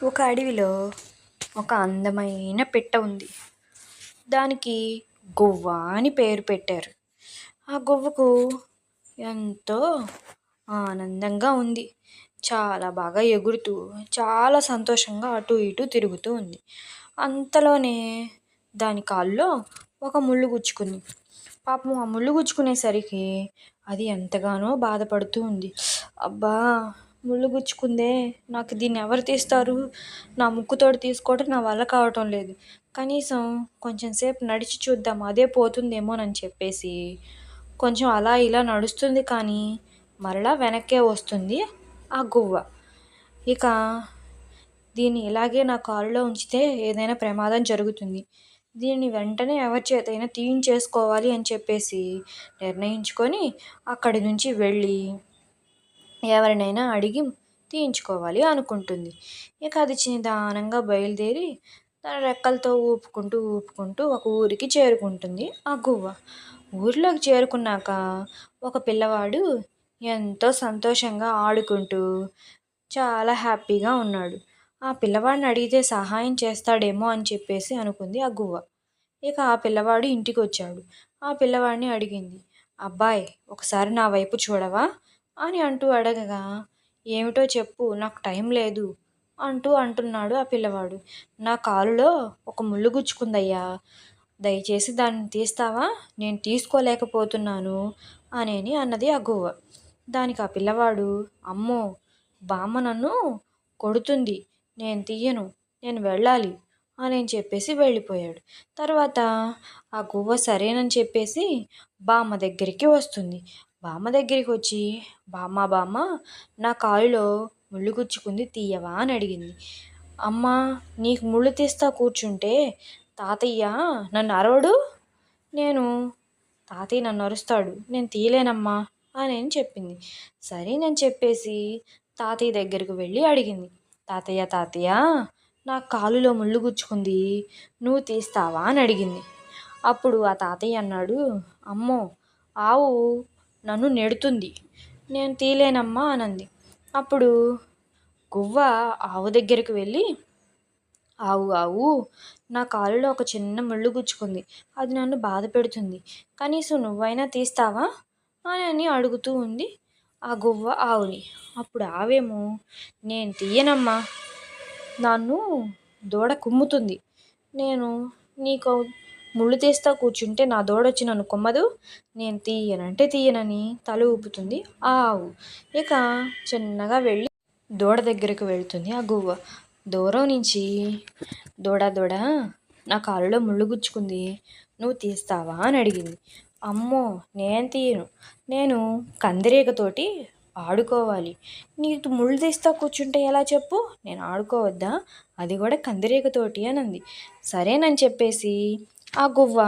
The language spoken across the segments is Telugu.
ఒక అడవిలో ఒక అందమైన పిట్ట ఉంది. దానికి గువ్వ అని పేరు పెట్టారు. ఆ గువ్వకు ఎంతో ఆనందంగా ఉంది. చాలా బాగా ఎగురుతూ చాలా సంతోషంగా అటు ఇటు తిరుగుతూ ఉంది. అంతలోనే దాని కాల్లో ఒక ముళ్ళు గుచ్చుకుంది. పాపం ఆ ముళ్ళు గుచ్చుకునేసరికి అది ఎంతగానో బాధపడుతూ ఉంది. అబ్బా! ముళ్ళు గుచ్చుకుందే. నాకు దీన్ని ఎవరు తీస్తారు? నా ముక్కుతోటి తీసుకోవటం నా వల్ల కావటం లేదు. కనీసం కొంచెం సేపు నడిచి చూద్దాం అదే పోతుందేమోనని చెప్పేసి. కొంచెం అలా ఇలా నడుస్తుంది కానీ మరలా వెనక్కే వస్తుంది ఆ గువ్వ. ఇక దీన్ని ఇలాగే నా కారులో ఉంచితే ఏదైనా ప్రమాదం జరుగుతుంది. దీన్ని వెంటనే ఎవరి చేతైనా తీయించేసుకోవాలి అని చెప్పేసి నిర్ణయించుకొని అక్కడి నుంచి వెళ్ళి ఎవరినైనా అడిగి తీయించుకోవాలి అనుకుంటుంది. ఇక అది నిదానంగా బయలుదేరి తన రెక్కలతో ఊపుకుంటూ ఊపుకుంటూ ఒక ఊరికి చేరుకుంటుంది ఆ గువ్వ. ఊరిలోకి చేరుకున్నాక ఒక పిల్లవాడు ఎంతో సంతోషంగా ఆడుకుంటూ చాలా హ్యాపీగా ఉన్నాడు. ఆ పిల్లవాడిని అడిగితే సహాయం చేస్తాడేమో అని చెప్పేసి అనుకుంది ఆ గువ్వ. ఇక ఆ పిల్లవాడు ఇంటికి వచ్చాడు ఆ పిల్లవాడిని అడిగింది అబ్బాయ్ ఒకసారి నా వైపు చూడవా? అని అంటూ అడగగా ఏమిటో చెప్పు నాకు టైం లేదు అంటూ అంటున్నాడు ఆ పిల్లవాడు. నా కాలులో ఒక ముళ్ళు గుచ్చుకుందయ్యా. దయచేసి దాన్ని తీస్తావా? నేను తీసుకోలేకపోతున్నాను అనేని అన్నది ఆ గువ్వ దానికి ఆ పిల్లవాడు అమ్మో బామ్మ నన్ను కొడుతుంది. నేను తీయను. నేను వెళ్ళాలి అని చెప్పేసి వెళ్ళిపోయాడు. తర్వాత ఆ గువ్వ సరేనని చెప్పేసి బామ్మ దగ్గరికి వస్తుంది. బామ్మ దగ్గరికి వచ్చి బామ్మ బామ్మ నా కాలులో ముళ్ళు గుచ్చుకుంది తీయవా? అని అడిగింది. అమ్మ నీకు ముళ్ళు తీస్తా కూర్చుంటే తాతయ్య నన్ను అరవడు నేను తాతయ్య నన్ను అరుస్తాడు నేను తీయలేనమ్మా అని చెప్పింది. సరే నేను చెప్పేసి తాతయ్య దగ్గరికి వెళ్ళి అడిగింది. తాతయ్య తాతయ్య నా కాలులో ముళ్ళు గుచ్చుకుంది నువ్వు తీస్తావా? అని అడిగింది. అప్పుడు ఆ తాతయ్య అన్నాడు అమ్మో ఆవు నన్ను నెడుతుంది. నేను తీలేనమ్మా అనంది. అప్పుడు గువ్వ ఆవు దగ్గరికి వెళ్ళి ఆవు ఆవు నా కాలులో ఒక చిన్న ముళ్ళు గుచ్చుకుంది. అది నన్ను బాధ పెడుతుంది. కనీసం నువ్వైనా తీస్తావా? అని అని అడుగుతూ ఉంది ఆ గువ్వ ఆవుని. అప్పుడు ఆవేమో నేను తీయనమ్మా. నన్ను దూడ కుమ్ముతుంది. నేను నీకు ముళ్ళు తీస్తా కూర్చుంటే నా దూడొచ్చి నన్ను కొమ్మదు. నేను తీయనంటే తీయనని తల ఊపుతుంది. ఆ ఆవు. ఇక చిన్నగా వెళ్ళి దూడ దగ్గరకు వెళ్తుంది ఆ గువ్వ. దూరం నుంచి దూడ దూడ నా కాలులో ముళ్ళు గుచ్చుకుంది. నువ్వు తీస్తావా అని అడిగింది. అమ్మో నేను తీయను. నేను కందిరీగతోటి ఆడుకోవాలి. నీకు ముళ్ళు తీస్తా కూర్చుంటే ఎలా చెప్పు? నేను ఆడుకోవద్దా? అది కూడా కందిరీగతోటి అని అంది. సరేనని చెప్పేసి ఆ గువ్వ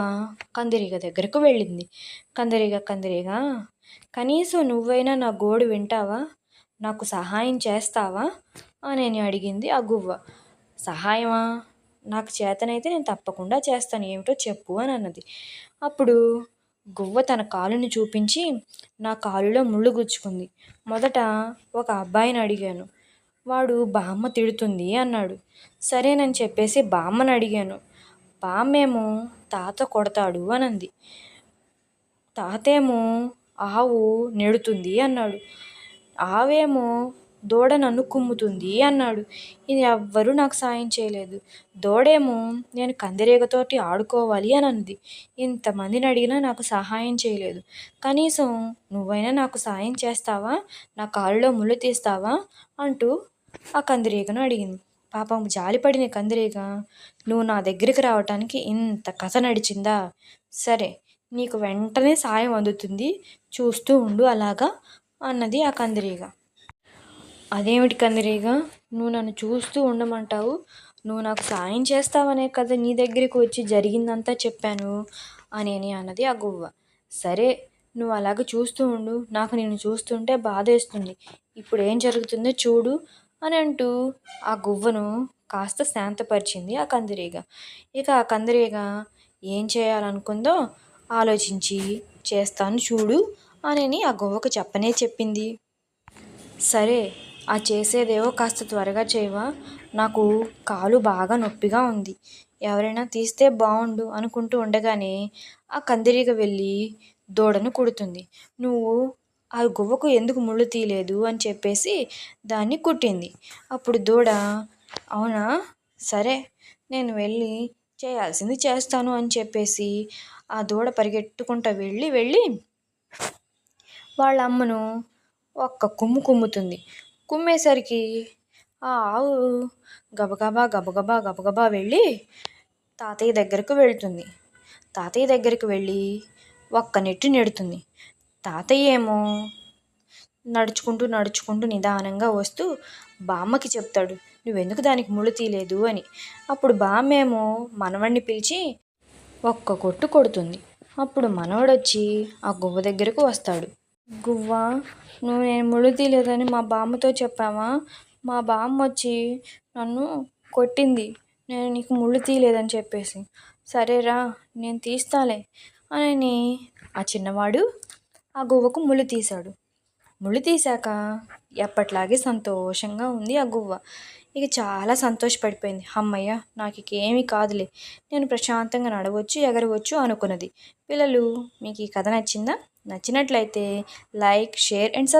కందిరీగ దగ్గరకు వెళ్ళింది. కందిరీగ కందిరీగ కనీసం నువ్వైనా నా గోడు వింటావా? నాకు సహాయం చేస్తావా? అని అడిగింది ఆ గువ్వ. సహాయమా? నాకు చేతనైతే నేను తప్పకుండా చేస్తాను. ఏమిటో చెప్పు అని అన్నది. అప్పుడు గువ్వ తన కాలుని చూపించి నా కాలులో ముళ్ళు గుచ్చుకుంది. మొదట ఒక అబ్బాయిని అడిగాను. వాడు బామ్మ తిడుతుంది అన్నాడు. సరేనని చెప్పేసి బామ్మని అడిగాను. పామేమో తాత కొడతాడు అనంది. తాతేమో ఆవు నెడుతుంది అన్నాడు. ఆవేమో దూడ నన్ను కుమ్ముతుంది అన్నాడు. ఇది ఎవ్వరూ నాకు సాయం చేయలేదు. దూడేమో నేను కందిరీగతోటి ఆడుకోవాలి అని అంది ఇంతమందిని అడిగినా నాకు సహాయం చేయలేదు. కనీసం నువ్వైనా నాకు సాయం చేస్తావా? నా కాలులో ముళ్ళు తీస్తావా? అంటూ ఆ కందిరీగను అడిగింది. పాపం జాలిపడిన కందిరీగ నువ్వు నా దగ్గరికి రావటానికి ఇంత కథ నడిచిందా? సరే నీకు వెంటనే సాయం అందుతుంది. చూస్తూ ఉండు అలాగా అన్నది ఆ కందిరీగ. అదేమిటి కందిరీగ? నువ్వు నన్ను చూస్తూ ఉండమంటావు? నువ్వు నాకు సాయం చేస్తావనే కదా నీ దగ్గరికి వచ్చి జరిగిందంతా చెప్పాను అనేని అన్నది ఆ గువ్వ. సరే నువ్వు అలాగ చూస్తూ ఉండు. నాకు నేను చూస్తుంటే బాధేస్తుంది. ఇప్పుడు ఏం జరుగుతుందో చూడు. అని అంటూ ఆ గువ్వను కాస్త శాంతపరిచింది ఆ కందిరీగ. ఇక ఆ కందిరీగ ఏం చేయాలనుకుందో ఆలోచించి చేస్తాను చూడు అని ఆ గువ్వకు చెప్పనే చెప్పింది. సరే ఆ చేసేదేవో కాస్త త్వరగా చేయవా? నాకు కాలు బాగా నొప్పిగా ఉంది. ఎవరైనా తీస్తే బాగుండు అనుకుంటూ ఉండగానే ఆ కందిరీగ వెళ్ళి దూడను కుడుతుంది. నువ్వు ఆ గువ్వకు ఎందుకు ముళ్ళు తీయలేదు అని చెప్పేసి దాన్ని కుట్టింది. అప్పుడు దూడ అవునా? సరే నేను వెళ్ళి చేయాల్సింది చేస్తాను అని చెప్పేసి ఆ దూడ పరిగెట్టుకుంటూ వెళ్ళి వెళ్ళి వాళ్ళ అమ్మను ఒక్క కుమ్ము కుమ్ముతుంది. కుమ్మేసరికి ఆ ఆవు గబగబా గబగబా గబగబా వెళ్ళి తాతయ్య దగ్గరకు వెళ్తుంది. తాతయ్య దగ్గరికి వెళ్ళి ఒక్క నెట్టు నెడుతుంది. తాతయ్య ఏమో నడుచుకుంటూ నడుచుకుంటూ నిదానంగా వస్తూ బామ్మకి చెప్తాడు. నువ్వెందుకు దానికి ముళ్ళు తీయలేదు? అని. అప్పుడు బామ్మేమో మనవణ్ణి పిలిచి ఒక్క కొట్టు కొడుతుంది. అప్పుడు మనవడొచ్చి ఆ గువ్వ దగ్గరకు వస్తాడు. గువ్వ నువ్వు నేను ముళ్ళు తీయలేదని మా బామ్మతో చెప్పావా? మా బామ్మ వచ్చి నన్ను కొట్టింది. నేను నీకు ముళ్ళు తీయలేదని చెప్పేసి. సరేరా నేను తీస్తాలే అని. ఆ చిన్నవాడు ఆ గువ్వకు ముళ్ళు తీశాడు. ముళ్ళు తీశాక ఎప్పట్లాగే సంతోషంగా ఉంది ఆ గువ్వ. ఇక చాలా సంతోషపడిపోయింది. అమ్మయ్య నాకు ఇక ఏమీ కాదులే. నేను ప్రశాంతంగా నడవచ్చు ఎగరవచ్చు అనుకున్నది. పిల్లలు మీకు ఈ కథ నచ్చిందా? నచ్చినట్లయితే లైక్ షేర్ అండ్ సబ్